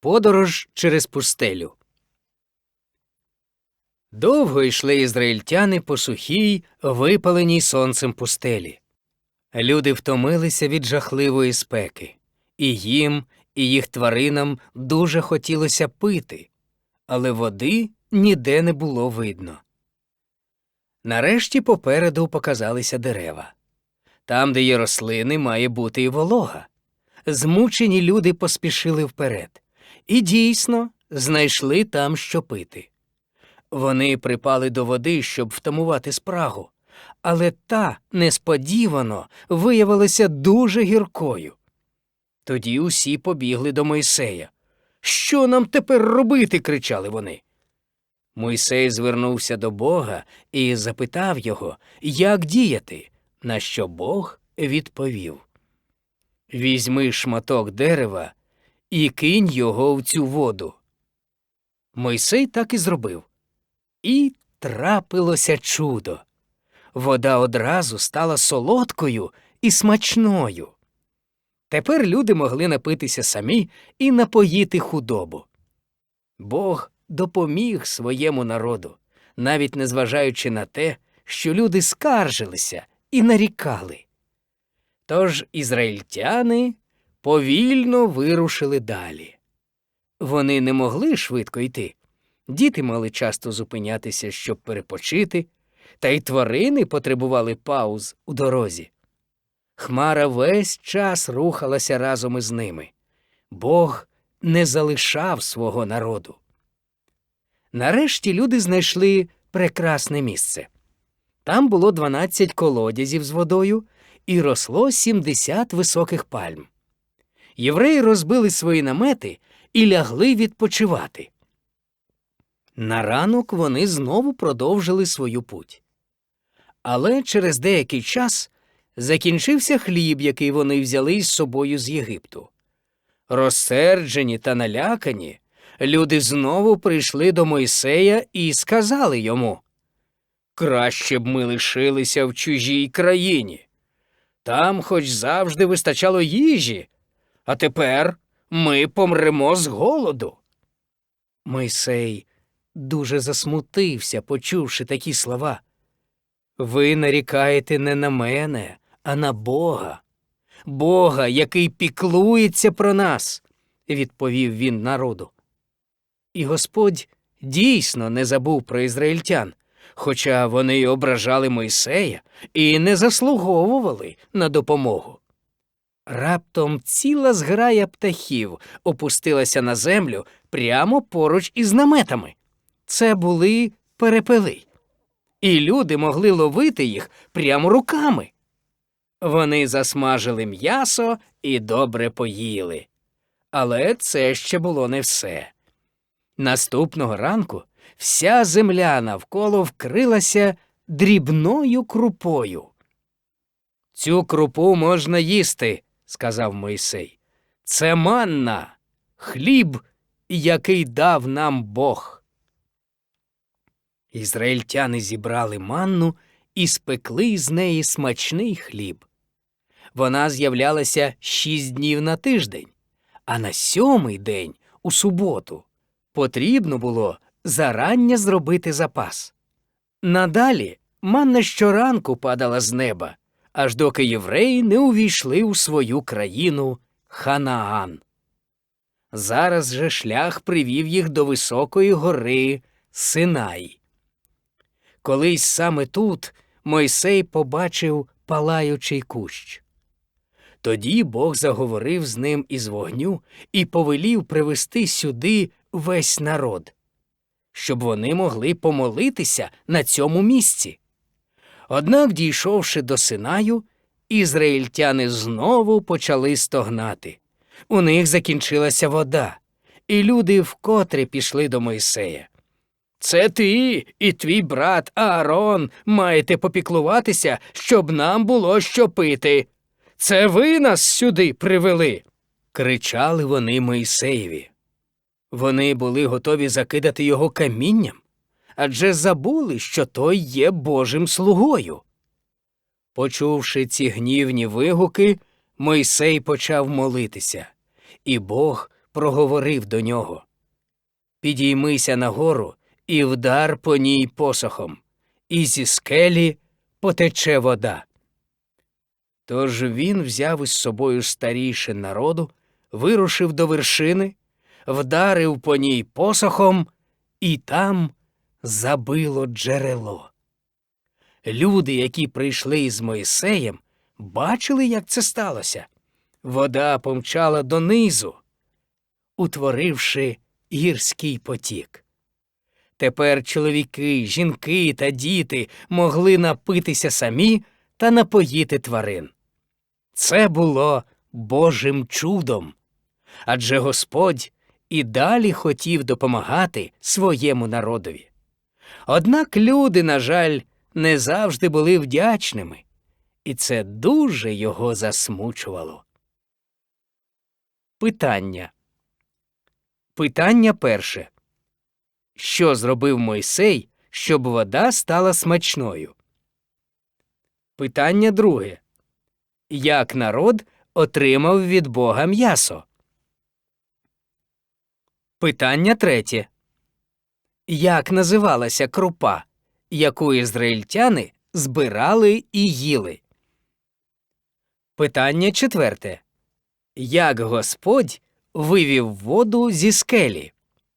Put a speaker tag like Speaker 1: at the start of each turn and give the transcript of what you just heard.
Speaker 1: Подорож через пустелю. Довго йшли ізраїльтяни по сухій, випаленій сонцем пустелі. Люди втомилися від жахливої спеки, і їм, і їх тваринам дуже хотілося пити, але води ніде не було видно. Нарешті попереду показалися дерева. Там, де є рослини, має бути і волога. Змучені люди поспішили вперед і дійсно знайшли там, що пити. Вони припали до води, щоб втамувати спрагу, але та несподівано виявилася дуже гіркою. Тоді усі побігли до Мойсея. Що нам тепер робити? кричали вони. Мойсей звернувся до Бога і запитав його, як діяти, на що Бог відповів Візьми шматок дерева і кинь його в цю воду. Мойсей так і зробив. І трапилося чудо. Вода одразу стала солодкою і смачною. Тепер люди могли напитися самі і напоїти худобу. Бог допоміг своєму народу, навіть незважаючи на те, що люди скаржилися і нарікали. Тож ізраїльтяни повільно вирушили далі. Вони не могли швидко йти. Діти мали часто зупинятися, щоб перепочити, та й тварини потребували пауз у дорозі. Хмара весь час рухалася разом із ними. Бог не залишав свого народу. Нарешті люди знайшли прекрасне місце. Там було 12 колодязів з водою і росло 70 високих пальм. Євреї розбили свої намети і лягли відпочивати. На ранок вони знову продовжили свою путь. Але через деякий час закінчився хліб, який вони взяли із собою з Єгипту. Розсерджені та налякані, люди знову прийшли до Мойсея і сказали йому Краще б ми лишилися в чужій країні. Там хоч завжди вистачало їжі, а тепер ми помремо з голоду. Мойсей дуже засмутився, почувши такі слова. Ви нарікаєте не на мене, а на Бога. Бога, який піклується про нас, відповів він народу. І Господь дійсно не забув про ізраїльтян, хоча вони й ображали Мойсея і не заслуговували на допомогу. Раптом ціла зграя птахів опустилася на землю прямо поруч із наметами. Це були перепели, і люди могли ловити їх прямо руками. Вони засмажили м'ясо і добре поїли. Але це ще було не все. Наступного ранку вся земля навколо вкрилася дрібною крупою. Цю крупу можна їсти, сказав Мойсей. Це манна, хліб, який дав нам Бог. Ізраїльтяни зібрали манну і спекли з неї смачний хліб. Вона з'являлася шість днів на тиждень, а на сьомий день, у суботу, потрібно було зарання зробити запас. Надалі манна щоранку падала з неба, аж доки євреї не увійшли у свою країну Ханаан. Зараз же шлях привів їх до високої гори Синай. Колись саме тут Мойсей побачив палаючий кущ. Тоді Бог заговорив з ним із вогню і повелів привести сюди весь народ, щоб вони могли помолитися на цьому місці. Однак, дійшовши до Синаю, ізраїльтяни знову почали стогнати. У них закінчилася вода, і люди вкотре пішли до Мойсея. Це ти і твій брат Аарон маєте попіклуватися, щоб нам було що пити. Це ви нас сюди привели. кричали вони Мойсеєві. Вони були готові закидати його камінням, адже забули, що той є Божим слугою. Почувши ці гнівні вигуки, Мойсей почав молитися, і Бог проговорив до нього Підіймися нагору і вдар по ній посохом, і зі скелі потече вода. Тож він взяв із собою старішин народу, вирушив до вершини, вдарив по ній посохом, і там забило джерело. Люди, які прийшли із Моїсеєм, бачили, як це сталося. Вода помчала донизу, утворивши гірський потік. Тепер чоловіки, жінки та діти могли напитися самі та напоїти тварин. Це було Божим чудом. Адже Господь і далі хотів допомагати своєму народові. Однак люди, на жаль, не завжди були вдячними, і це дуже його засмучувало. Питання. Питання перше. Що зробив Мойсей, щоб вода стала смачною? Питання друге. Як народ отримав від Бога м'ясо? Питання третє. Як називалася крупа, яку ізраїльтяни збирали і їли? Питання четверте. Як Господь вивів воду зі скелі?